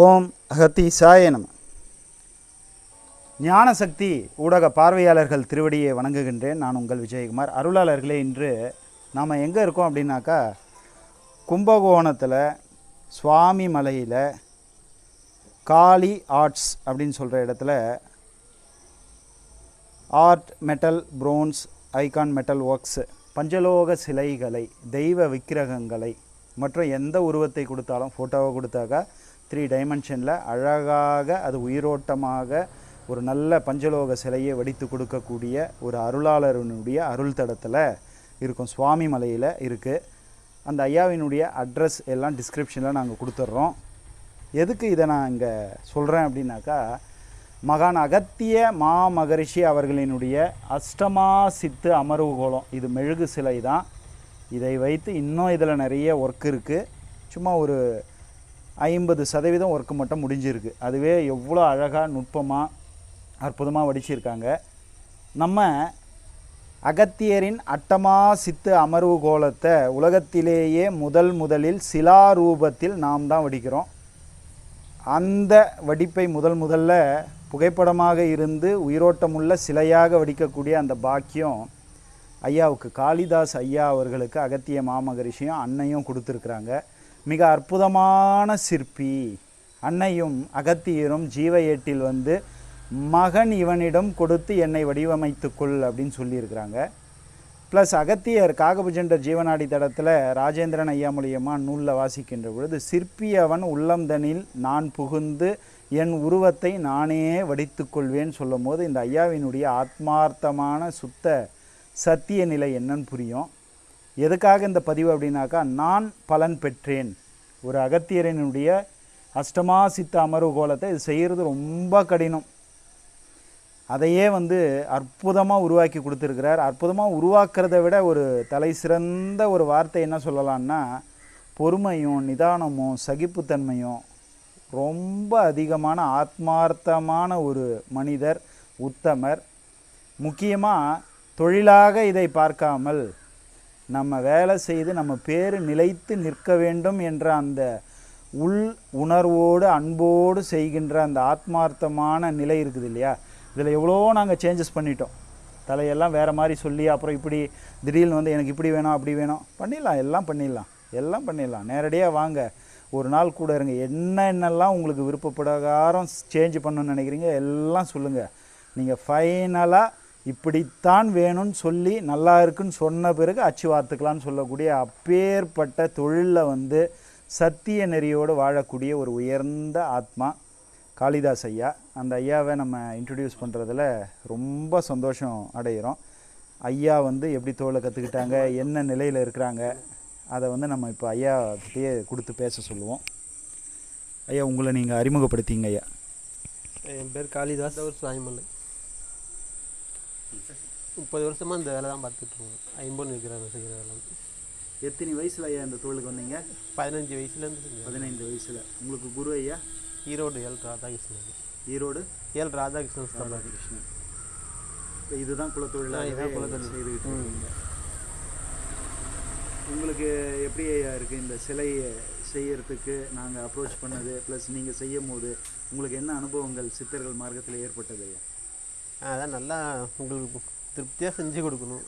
ஓம் அகத்தீசாய நம. ஞானசக்தி ஊடக பார்வையாளர்கள் திருவடியை வணங்குகின்றேன். நான் உங்கள் விஜயகுமார். அருளாளர்களே இன்று நாம் எங்கே இருக்கோம் அப்படின்னாக்கா கும்பகோணத்தில் சுவாமி மலையில் காளி ஆர்ட்ஸ் அப்படின்னு சொல்கிற இடத்துல art metal bronze icon metal works பஞ்சலோக சிலைகளை தெய்வ விக்கிரகங்களை மற்றும் எந்த உருவத்தை கொடுத்தாலும் ஃபோட்டோவை கொடுத்தாக்கா த்ரீ டைமென்ஷனில் அழகாக அது உயிரோட்டமாக ஒரு நல்ல பஞ்சலோக சிலையை வடித்து கொடுக்கக்கூடிய ஒரு அருளாளருனுடைய அருள் தடத்தில் இருக்கும் சுவாமி மலையில் இருக்குது அந்த ஐயாவினுடைய அட்ரஸ் எல்லாம் டிஸ்கிரிப்ஷனில் நாங்கள் கொடுத்துட்றோம் எதுக்கு இதை நான் இங்கே சொல்கிறேன் அப்படின்னாக்கா மகான் அகத்திய மா மகரிஷி அவர்களினுடைய அஷ்டமா சித்து அமர்வு கோலம் இது மெழுகு சிலை தான். இதை வைத்து இன்னும் இதில் நிறைய ஒர்க் இருக்குது சும்மா ஒரு ஐம்பது சதவீதம் ஒர்க்கு மட்டும் முடிஞ்சிருக்கு. அதுவே எவ்வளோ அழகாக நுட்பமாக அற்புதமாக வடிச்சிருக்காங்க. நம்ம அகத்தியரின் அட்டமா சித்து அமர்வு கோலத்தை உலகத்திலேயே முதல் முதலில் சிலா ரூபத்தில் நாம் தான் வடிக்கிறோம். அந்த வடிப்பை முதல் முதல்ல புகைப்படமாக இருந்து உயிரோட்டமுள்ள சிலையாக வடிக்கக்கூடிய அந்த பாக்கியம் ஐயாவுக்கு. காளிதாஸ் ஐயா அவர்களுக்கு அகத்திய மாமகரிஷியும் அன்னையும் கொடுத்துருக்குறாங்க. மிக அற்புதமான சிற்பி. அன்னையும் அகத்தியரும் ஜீவ ஏட்டில் வந்து மகன் இவனிடம் கொடுத்து என்னை வடிவமைத்துக்கொள் அப்படின்னு சொல்லியிருக்கிறாங்க. ப்ளஸ் அகத்தியர் காகபுஜண்டர் ஜீவநாடி தடத்தில் ராஜேந்திரன் ஐயா மூலியமா நூலில் வாசிக்கின்ற பொழுது சிற்பியவன் உள்ளம்தனில் நான் புகுந்து என் உருவத்தை நானே வடித்து கொள்வேன் சொல்லும் போது இந்த ஐயாவினுடைய ஆத்மார்த்தமான சுத்த சத்திய நிலை என்னன்னு புரியும். எதுக்காக இந்த பதிவு அப்படின்னாக்கா நான் பலன் பெற்றேன். ஒரு அகத்தியரனுடைய அஷ்டமா சித்த அமர்வு கோலத்தை இது செய்கிறது ரொம்ப கடினம். அதையே வந்து அற்புதமாக உருவாக்கி கொடுத்துருக்கிறார். அற்புதமாக உருவாக்குறத விட ஒரு தலை சிறந்த ஒரு வார்த்தை என்ன சொல்லலான்னா பொறுமையும் நிதானமும் சகிப்புத்தன்மையும் ரொம்ப அதிகமான ஆத்மார்த்தமான ஒரு மனிதர் உத்தமர். முக்கியமாக தொழிலாக இதை பார்க்காமல் நம்ம வேலை செய்து நம்ம பேர் நிலைத்து நிற்க வேண்டும் என்ற அந்த உள் உணர்வோடு அன்போடு செய்கின்ற அந்த ஆத்மார்த்தமான நிலை இருக்குது இல்லையா? இதில் எவ்வளோ நாங்கள் சேஞ்சஸ் பண்ணிட்டோம். தலையெல்லாம் வேறு மாதிரி சொல்லி அப்புறம் இப்படி திடீர்னு வந்து எனக்கு இப்படி வேணும் அப்படி வேணும். பண்ணிடலாம் எல்லாம் பண்ணிடலாம். எல்லாம் பண்ணிடலாம். நேரடியாக வாங்க. ஒரு நாள் கூட இருங்க. என்ன என்னெல்லாம் உங்களுக்கு விருப்பப்பிரகாரம் சேஞ்ச் பண்ணணும்னு நினைக்கிறீங்க எல்லாம் சொல்லுங்கள் நீங்கள் ஃபைனலாக இப்படித்தான் வேணும்னு சொல்லி நல்லா இருக்குன்னு சொன்ன பிறகு அச்சு வார்த்துக்கலான்னு சொல்லக்கூடிய அப்பேற்பட்ட தொழிலில் வந்து சத்திய நெறியோடு வாழக்கூடிய ஒரு உயர்ந்த ஆத்மா காளிதாஸ் ஐயா. அந்த ஐயாவை நம்ம இன்ட்ரடியூஸ் பண்ணுறதுல ரொம்ப சந்தோஷம் அடைகிறோம் ஐயா வந்து எப்படி தோலை கற்றுக்கிட்டாங்க என்ன நிலையில் இருக்கிறாங்க அதை வந்து நம்ம இப்போ ஐயா கிட்டேயே கொடுத்து பேச சொல்லுவோம். ஐயா உங்களை நீங்கள் அறிமுகப்படுத்திங்க ஐயா. என் பேர் காளிதாஸ். ஒரு சாய்மலை முப்பது வருஷமாக இந்த வேலை தான் பார்த்துட்ருக்கோம். ஐம்பொன் இருக்கிறாங்க செய்கிற வேலை. எத்தனை வயசில் ஐயா இந்த தொழிலுக்கு வந்தீங்க? பதினஞ்சு வயசுலேருந்து பதினைந்து வயசில். உங்களுக்கு குரு ஐயா? ஈரோடு எல் ராதாகிருஷ்ணன். ஈரோடு? எல் ராதாகிருஷ்ணன் ராதாகிருஷ்ணன். இப்போ இதுதான் குலத்தொழிலாக இதான் குலத்தொழில். செய்துக்கிட்டு இருக்கீங்க. உங்களுக்கு எப்படி ஐயா இருக்குது இந்த சிலை செய்யறதுக்கு நாங்கள் அப்ரோச் பண்ணது ப்ளஸ் நீங்கள் செய்யும் போது உங்களுக்கு என்ன அனுபவங்கள் சித்தர்கள் மார்க்கத்தில் ஏற்பட்டது ஐயா? அதான் நல்லா உங்களுக்கு திருப்தியாக செஞ்சு கொடுக்கணும்.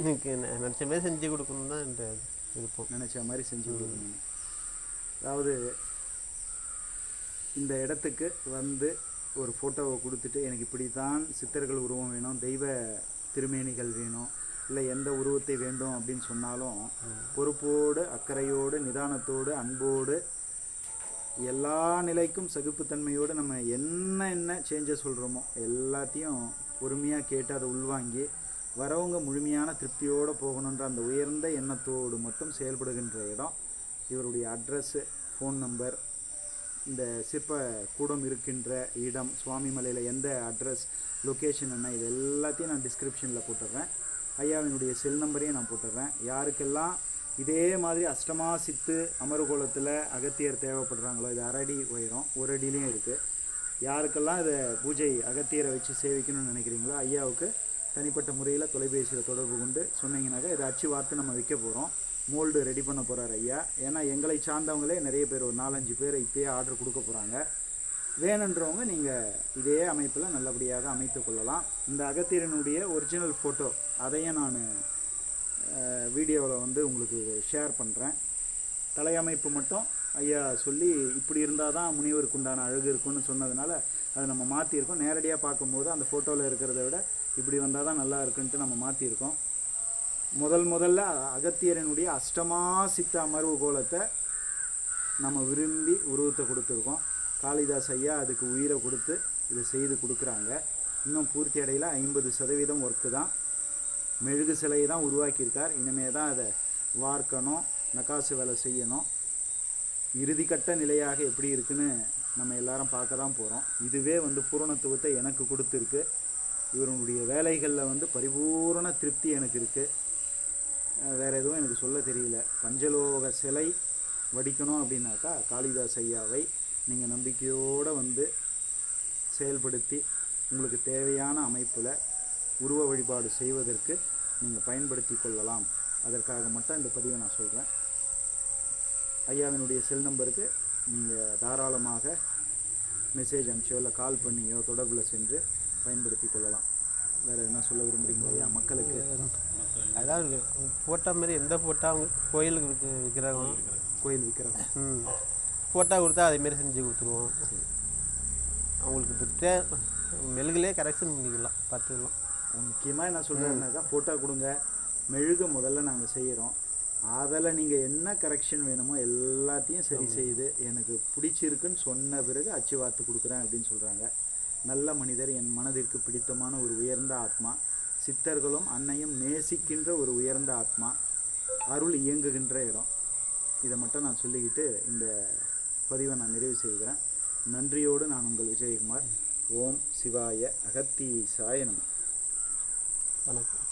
எனக்கு நினச்ச மாதிரி செஞ்சு கொடுக்கணும் தான் என்ற விருப்பம். நினச்ச மாதிரி செஞ்சு கொடுக்கணும். அதாவது இந்த இடத்துக்கு வந்து ஒரு ஃபோட்டோவை கொடுத்துட்டு எனக்கு இப்படி தான் சித்தர்கள் உருவம் வேணும் தெய்வ திருமேனிகள் வேணும் இல்லை எந்த உருவத்தை வேண்டும் அப்படின்னு சொன்னாலும் பொறுப்போடு அக்கறையோடு நிதானத்தோடு அன்போடு எல்லா நிலைக்கும் சகிப்புத்தன்மையோடு நம்ம என்ன என்ன சேஞ்சஸ் சொல்கிறோமோ எல்லாத்தையும் பொறுமையாக கேட்டு அதை உள்வாங்கி வரவங்க முழுமையான திருப்தியோடு போகணுன்ற அந்த உயர்ந்த எண்ணத்தோடு மட்டும் செயல்படுகின்ற இடம். இவருடைய அட்ரஸ்ஸு ஃபோன் நம்பர் இந்த சிற்ப கூடம் இருக்கின்ற இடம் சுவாமிமலையில் எந்த அட்ரஸ் லொக்கேஷன் என்ன இது எல்லாத்தையும் நான் டிஸ்கிரிப்ஷனில் போட்டுடுறேன் ஐயாவினுடைய செல் நம்பரையும் நான் போட்டுடுறேன் யாருக்கெல்லாம் இதே மாதிரி அஷ்டமா சித்து அமர்கோலத்தில் அகத்தியர் தேவைப்படுறாங்களோ இது அரடி உயரம் ஒரு அடியிலையும் இருக்குது யாருக்கெல்லாம் இதை பூஜை அகத்தியரை வச்சு சேவிக்கணும்னு நினைக்கிறீங்களோ ஐயாவுக்கு தனிப்பட்ட முறையில் தொலைபேசியில் தொடர்பு கொண்டு சொன்னீங்கன்னாக்கா இதை அச்சு வார்த்து நம்ம வைக்க போகிறோம் மோல்டு ரெடி பண்ண போகிறார் ஐயா. ஏன்னா எங்களை சார்ந்தவங்களே நிறைய பேர் ஒரு நாலஞ்சு பேர் இப்பயே ஆர்டர் கொடுக்க போகிறாங்க வேணுன்றவங்க நீங்கள் இதே அமைப்பில் நல்லபடியாக அமைத்து கொள்ளலாம். இந்த அகத்தியரனுடைய ஒரிஜினல் ஃபோட்டோ அதையும் நான் வீடியோவில் வந்து உங்களுக்கு ஷேர் பண்ணுறேன் தலையமைப்பு மட்டும் ஐயா சொல்லி இப்படி இருந்தால் தான் முனிவருக்கு உண்டான அழகு இருக்கும்னு சொன்னதுனால அதை நம்ம மாற்றிருக்கோம் நேரடியாக பார்க்கும்போது அந்த ஃபோட்டோவில் இருக்கிறத விட இப்படி வந்தால் தான் நல்லா இருக்குன்ட்டு நம்ம மாற்றிருக்கோம் முதல் முதல்ல அகத்தியரனுடைய அஷ்டமா சித்த அமர்வு கோலத்தை நம்ம விரும்பி உருவத்தை கொடுத்துருக்கோம். காளிதாஸ் ஐயா அதுக்கு உயிரை கொடுத்து இதை செய்து கொடுக்குறாங்க. இன்னும் பூர்த்தி அடையில் ஐம்பது சதவீதம் ஒர்க்கு தான். மெழுகு சிலையை தான் உருவாக்கியிருக்கார். இனிமே தான் அதை வார்க்கணும் நக்காசு வேலை செய்யணும். இறுதிக்கட்ட நிலையாக எப்படி இருக்குன்னு நம்ம எல்லாரும் பார்க்க தான் போகிறோம் இதுவே வந்து பூரணத்துவத்தை எனக்கு கொடுத்துருக்கு. இவருடைய வேலைகளில் வந்து பரிபூரண திருப்தி எனக்கு இருக்குது வேறு எதுவும் எனக்கு சொல்ல தெரியல. பஞ்சலோக சிலை வடிக்கணும் அப்படின்னாக்கா காளிதாஸ் ஐயாவை நீங்கள் நம்பிக்கையோடு வந்து செயல்படுத்தி உங்களுக்கு தேவையான அமைப்பில் உருவ வழிபாடு செய்வதற்கு நீங்கள் பயன்படுத்தி கொள்ளலாம். அதற்காக மட்டும் இந்த பதிவை நான் சொல்கிறேன் ஐயாவினுடைய செல் நம்பருக்கு நீங்கள் தாராளமாக மெசேஜ் அனுப்பிச்சோ இல்லை கால் பண்ணியோ தொடர்பில் சென்று பயன்படுத்தி கொள்ளலாம். வேறு எதுனா சொல்ல விரும்புகிறீங்களா ஐயா மக்களுக்கு? அதான் ஃபோட்டோ மாதிரி எந்த அவங்க கோயிலுக்கு விற்க விற்கிறாங்க கோயில் விற்கிறவங்க ம். ஃபோட்டோ கொடுத்தா அதேமாரி செஞ்சு கொடுத்துருவோம். அவங்களுக்கு மெழுகுலே கரெக்ஷன் பண்ணிக்கலாம் பார்த்துக்கலாம். முக்கியமாக என்ன சொல்கிறேன்னாக்கா ஃபோட்டோ கொடுங்க. மெழுக முதல்ல நாங்கள் செய்கிறோம் அதில் நீங்கள் என்ன கரெக்ஷன் வேணுமோ எல்லாத்தையும் சரி செய்து எனக்கு பிடிச்சிருக்குன்னு சொன்ன பிறகு அச்சு வார்த்து கொடுக்குறேன் அப்படின்னு சொல்கிறாங்க நல்ல மனிதர் என் மனதிற்கு பிடித்தமான ஒரு உயர்ந்த ஆத்மா. சித்தர்களும் அன்னையும் நேசிக்கின்ற ஒரு உயர்ந்த ஆத்மா. அருள் இயங்குகின்ற இடம். இதை மட்டும் நான் சொல்லிக்கிட்டு இந்த பதிவை நான் நிறைவு செய்கிறேன். நன்றியோடு நான் உங்கள் விஜயகுமார். ஓம் சிவாய அகத்தீசாய நம. வணக்கம்